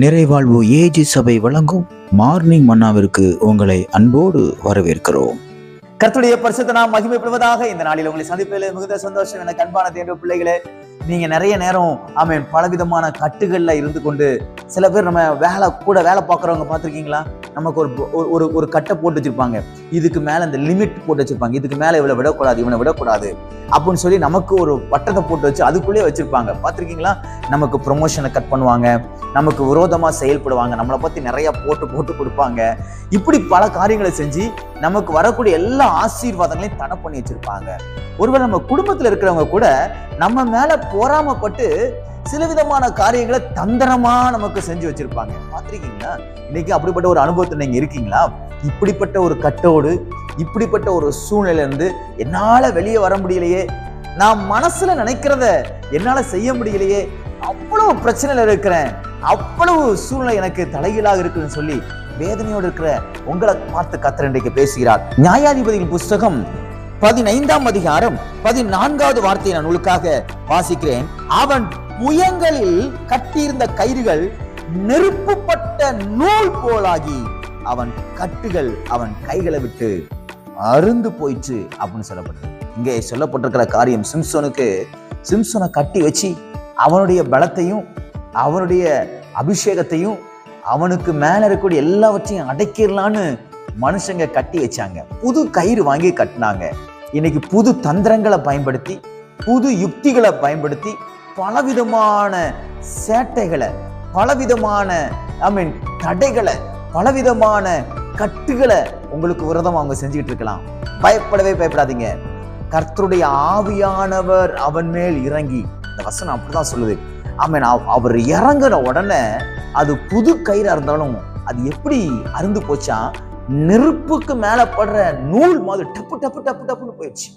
நிறைவாழ்வு AG சபை வழங்கும் morning மன்னாவிற்கு உங்களை அன்போடு வரவேற்கிறோம். கர்த்தருடைய பரிசுத்த நாம் மகிமைப்படுவதாக இந்த நாளில் உங்களை சந்திப்பதில் மிகுந்த சந்தோஷம். எனக்கு அன்பான தேர்வு பிள்ளைகளே நீங்க நிறைய நேரம் ஆமென் பலவிதமான கட்டுகள்ல இருந்து கொண்டு சில பேர் நம்ம வேலை கூட வேலை பார்க்குறவங்க பார்த்துருக்கீங்களா? நமக்கு ஒரு ஒரு- ஒரு கட்டை போட்டு வச்சிருப்பாங்க. இதுக்கு மேலே அந்த லிமிட் போட்டு வச்சிருப்பாங்க. இதுக்கு மேலே இவ்வளோ விடக்கூடாது இவனை விடக்கூடாது. அப்படின்னு சொல்லி நமக்கு ஒரு வட்டத்தை போட்டு வச்சு அதுக்குள்ளேயே வச்சுருப்பாங்க. பார்த்துருக்கீங்களா? நமக்கு ப்ரொமோஷனை கட் பண்ணுவாங்க. நமக்கு விரோதமாக செயல்படுவாங்க. நம்மளை பற்றி நிறையா போட்டு போட்டு கொடுப்பாங்க. இப்படி பல காரியங்களை செஞ்சு நமக்கு வரக்கூடிய எல்லா ஆசீர்வாதங்களையும் தடை பண்ணி வச்சிருப்பாங்க. ஒருவேளை நம்ம குடும்பத்துல இருக்கிறவங்க கூட நம்ம மேல போராமப்பட்டு சில விதமான காரியங்களை தந்திரமா நமக்கு செஞ்சு வச்சிருப்பாங்க. பார்த்திருக்கீங்களா? இன்னைக்கு அப்படிப்பட்ட ஒரு அனுபவத்தில் நீங்க இருக்கீங்களா? இப்படிப்பட்ட ஒரு கட்டோடு இப்படிப்பட்ட ஒரு சூழ்நிலையில இருந்து என்னால வெளியே வர முடியலையே நான் மனசுல நினைக்கிறத என்னால செய்ய முடியலையே அவ்வளவு பிரச்சனையில இருக்கிறேன் அவ்வளவு சூழ்நிலை எனக்கு தலைகீழாக இருக்குன்னு சொல்லி வேதனையோடு இருக்கிற உங்களை பார்த்து கத்தர் இன்றைக்கு பேசுகிறார். நியாயாதிபதியின் புஸ்தகம் பதினைந்தாம் அதிகாரம் பதினான்காவது வார்த்தையை நான் உங்களுக்காக வாசிக்கிறேன். அவன் புயங்களில் கட்டியிருந்த கயிறுகள் நெருப்புப்பட்ட நூல் போலாகி அவன் கட்டுகள் அவன் கைகளை விட்டு அருந்து போயிற்று அப்படின்னு சொல்லப்பட்டது. இங்கே சொல்லப்பட்டிருக்கிற காரியம் சிம்சோனுக்கு சிம்சோனை கட்டி வச்சு அவனுடைய பலத்தையும் அவனுடைய அபிஷேகத்தையும் அவனுக்கு மேல இருக்கக்கூடிய எல்லாவற்றையும் அடைக்கிடலான்னு மனுஷங்க கட்டி வச்சாங்க. புது கயிறு வாங்கி கட்டினாங்க. இன்னைக்கு புது தந்திரங்களை பயன்படுத்தி புது யுக்திகளை பயன்படுத்தி பலவிதமான சேட்டைகளை பலவிதமான ஐ மீன் தடைகளை பலவிதமான கட்டுகளை உங்களுக்கு விரதம் அவங்க செஞ்சுக்கிட்டு இருக்கலாம். பயப்படவே பயப்படாதீங்க. கர்த்தருடைய ஆவியானவர் அவன் மேல் இறங்கி இந்த வசனம் அப்படிதான் சொல்லுது. ஐ மீன் அவர் இறங்குற உடனே அது புது கயிறாக இருந்தாலும் அது எப்படி அருந்து போச்சா? நெருப்புக்கு மேலே படுற நூல் மாதிரி டப்பு டப்பு டப்பு டப்புன்னு போயிடுச்சு.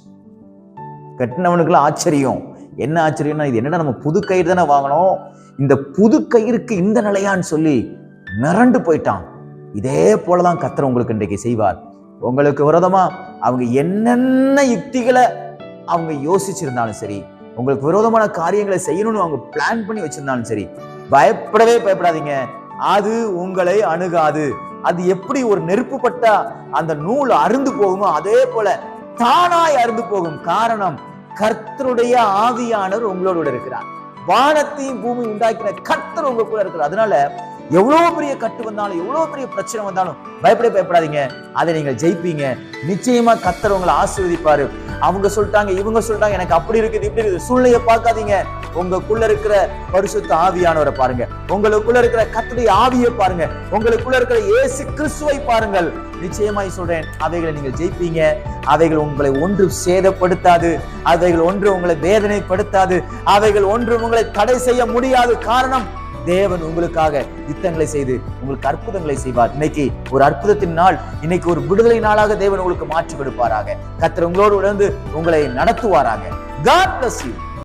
கட்டினவனுக்குலாம் ஆச்சரியம். என்ன ஆச்சரியம்னா இது என்னடா நம்ம புது கயிறு தானே வாங்கினோம்? இந்த புது கயிறுக்கு இந்த நிலையான்னு சொல்லி மிரண்டு போயிட்டான். இதே போலதான் கத்திர உங்களுக்கு இன்றைக்கு செய்வார். உங்களுக்கு விரோதமா அவங்க என்னென்ன யுக்திகளை அவங்க யோசிச்சிருந்தாலும் சரி உங்களுக்கு விரோதமான காரியங்களை செய்யணும்னு அவங்க பிளான் பண்ணி வச்சிருந்தாலும் சரி பயப்படவே பயப்படாதீங்க. அது உங்களை அணுகாது. அது எப்படி ஒரு நெருப்பு பட்டா அந்த நூல் அருந்து போகுமோ அதே போல தானாய் அருந்து போகும் காரணம் கர்த்தருடைய ஆவியானவர் உங்களோட கூட இருக்கிறார். வானத்தையும் பூமி உண்டாக்கின கர்த்தர் உங்க கூட இருக்கிறார். அதனால எவ்வளவு பெரிய கட்டு வந்தாலும் எவ்வளவு பெரிய பிரச்சனை வந்தாலும் பயப்பட பயப்படாதீங்க. அதை நீங்கள் ஜெயிப்பீங்க. நிச்சயமா கர்த்தர் உங்களை ஆசீர்வதிப்பாரு. அவங்க சொல்லிட்டாங்க இவங்க சொல்லிட்டாங்க எனக்கு அப்படி இருக்குது இப்படி இருக்குது. சூழ்நிலையை பார்க்காதீங்க. உங்களுக்குள்ள இருக்கிற பரிசுத்த ஆவியானவரை பாருங்க. உங்களுக்குள்ள இருக்கிற கத்துடைய ஆவியை பாருங்க. உங்களுக்குள்ள இருக்கிற இயேசு கிறிஸ்துவை பாருங்கள். நிச்சயமாய் சொல்றேன் அவைகளை நீங்கள் ஜெயிப்பீங்க. அவைகள் உங்களை ஒன்று சேதப்படுத்தாது. அவைகள் ஒன்று உங்களை வேதனைப்படுத்தாது. அவைகள் ஒன்று உங்களை தடை செய்ய முடியாது. காரணம் தேவன் உங்களுக்காக யுத்தங்களை செய்து உங்களுக்கு அற்புதங்களை செய்வார். இன்னைக்கு ஒரு அற்புதத்தின் நாள். இன்னைக்கு ஒரு விடுதலை நாளாக தேவன் உங்களுக்கு மாற்றி கொடுப்பாராக. கத்திர உங்களோடு உணர்ந்து உங்களை நடத்துவாராக. God bless you.